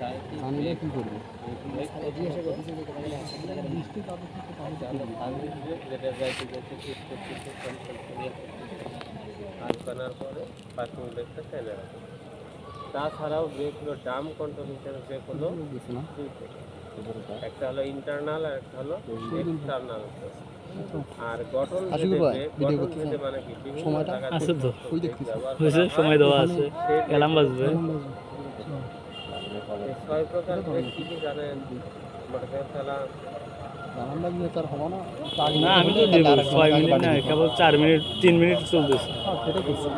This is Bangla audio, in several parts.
আনলে কি করবে পরে রাখো তাছাড়াও ব্রেকগুলো ডাম কন্ট্রোল হিসেবে ব্রেক হলো। একটা হলো ইন্টারনাল আর একটা হলো এক্সটার্নাল আর গঠন মানে কি সময়টা আছে তো। ব্যবহার। সময় দেওয়া আছে অ্যালার্ম বাজবে ছয় প্রকার ব্রেক কি কি জানেন? তার হলো না। না আমি তো দেবো ছয় মিনিট না কেবল চার মিনিট তিন মিনিট চলতেছে। করছি।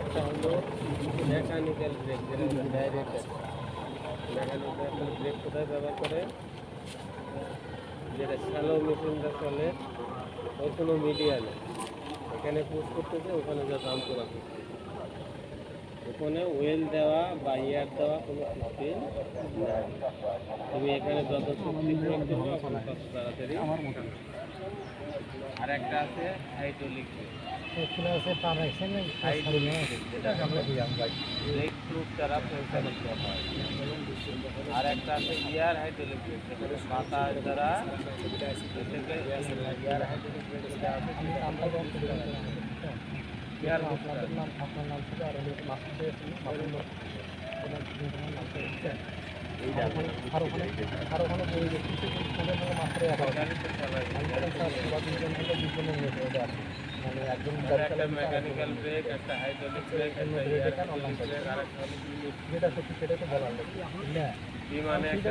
একটা হলো মেকানিক্যাল ব্রেক যেটা ডাইরেক্ট মেকানিক্যাল ব্রেক কোথায় ব্যবহার করে? যেটা শ্যালো মেশিনটা চলে ওই কোনো মিডিয়া নেই এখানে পুশ করতেছে ওখানে যা দাম করা করতেছে ওখানে ওয়েল দেওয়া বা ইয়ার দেওয়া কোনো সিস্টেম নাই। তুমি এখানে যত শক্তি প্রয়োগ করবে ওখানে তত তাড়াতাড়ি। আর একটা আছে হাইড্রোলিক ব্রেক প্রুফ দ্বারা পরীক্ষা করতে হয়। আর একটা আছে ইয়ার হাইড্রোলিক ব্রেক সেখানে বাতাস দ্বারা এটাকে ইয়ার হাইড্রোলিক ব্রেক যেটা আছে ইয়ার একটা মেকানিক্যাল ব্রেক একটা হাইড্রোলিক ব্রেক একটা ইয়ার হাইড্রোলিক ব্রেক আর একটা হলো কি মানে একটা